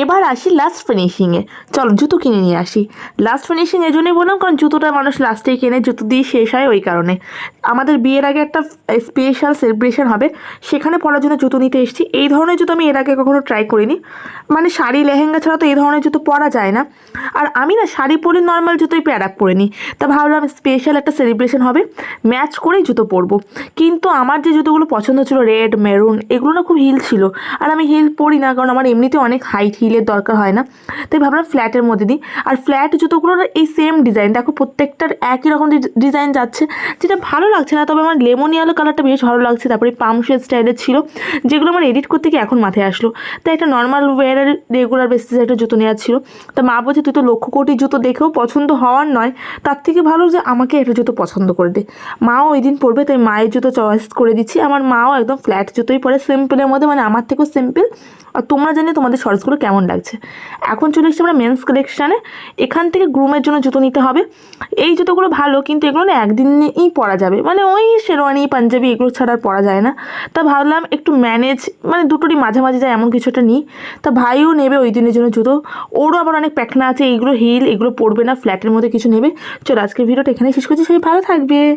এবার আসি লাস্ট ফিনিশিংয়ে চলো, জুতো কিনে নিয়ে আসি। লাস্ট ফিনিশিং এই জন্যই বললাম, কারণ জুতোটা মানুষ লাস্টেই কেনে, জুতো দিয়ে শেষ হয় ওই কারণে। আমাদের বিয়ের আগে একটা স্পেশাল সেলিব্রেশন হবে, সেখানে পরার জন্য জুতো নিতে এসেছি। এই ধরনের জুতো আমি এর আগে কখনো ট্রাই করিনি। মানে শাড়ি, লেহেঙ্গা ছাড়া তো এই ধরনের জুতো পরা যায় না। আর আমি না শাড়ি পরে নর্মাল জুতোই প্যাড আপ করে নিই তা ভাবলাম স্পেশাল একটা সেলিব্রেশন হবে ম্যাচ করেই জুতো পরবো। কিন্তু আমার যে জুতোগুলো পছন্দ ছিল রেড মেরুন এগুলো না খুব হিল ছিল। আর আমি হিল পরি না, কারণ আমার এমনিতে অনেক হাইট হিলের দরকার হয় না। তাই ভাবলাম ফ্ল্যাটের মধ্যে দিই। আর ফ্ল্যাট জুতোগুলোর এই সেম ডিজাইন দেখো প্রত্যেকটার একই রকম ডিজাইন যাচ্ছে। যেটা ভালো লাগছে না, তবে আমার লেমন ইয়েলো কালারটা বেশ ভালো লাগছে। তারপরে পাম শেড স্টাইলের ছিল, যেগুলো আমার এডিট করতে গিয়ে এখন মাথায় আসলো। তাই একটা নর্মাল ওয়ারের রেগুলার বেসিসে একটা জুতো নেওয়ার ছিল। তা মা বলছে, তুই তো লক্ষ কোটি জুতো দেখেও পছন্দ হওয়ার নয়। তার থেকে ভালো যে আমাকে একটা জুতো পছন্দ করে দে। মাও ওই দিন পরবে, তাই মায়ের জুতো চয়েস করে দিচ্ছি। আমার মাও একদম ফ্ল্যাট জুতোই পরে সিম্পলের মধ্যে মানে আমার থেকেও সিম্পল আর তোমরা জানি তোমাদের শর্টসগুলো কেমন লাগছে? এখন চলে এসেছি আমরা মেন্স কালেকশানে এখান থেকে গ্রুমের জন্য জুতো নিতে হবে। এই জুতোগুলো ভালো, কিন্তু এগুলো না একদিনেই পরা যাবে। মানে ওই শেরওয়ানি, পাঞ্জাবি এগুলো ছাড়া আর পরা যায় না। তা ভাবলাম একটু ম্যানেজ মানে দুটোরই মাঝামাঝি যায়, এমন কিছু একটা নিই। তা ভাইও নেবে ওই দিনের জন্য জুতো। ওরও আবার অনেক প্যাকনা আছে, এইগুলো হিল এগুলো পরবে না ফ্ল্যাটের মধ্যে কিছু নেবে। চলো আজকের ভিডিওটা এখানে শেষ করছি। সবাই ভালো থাকবে।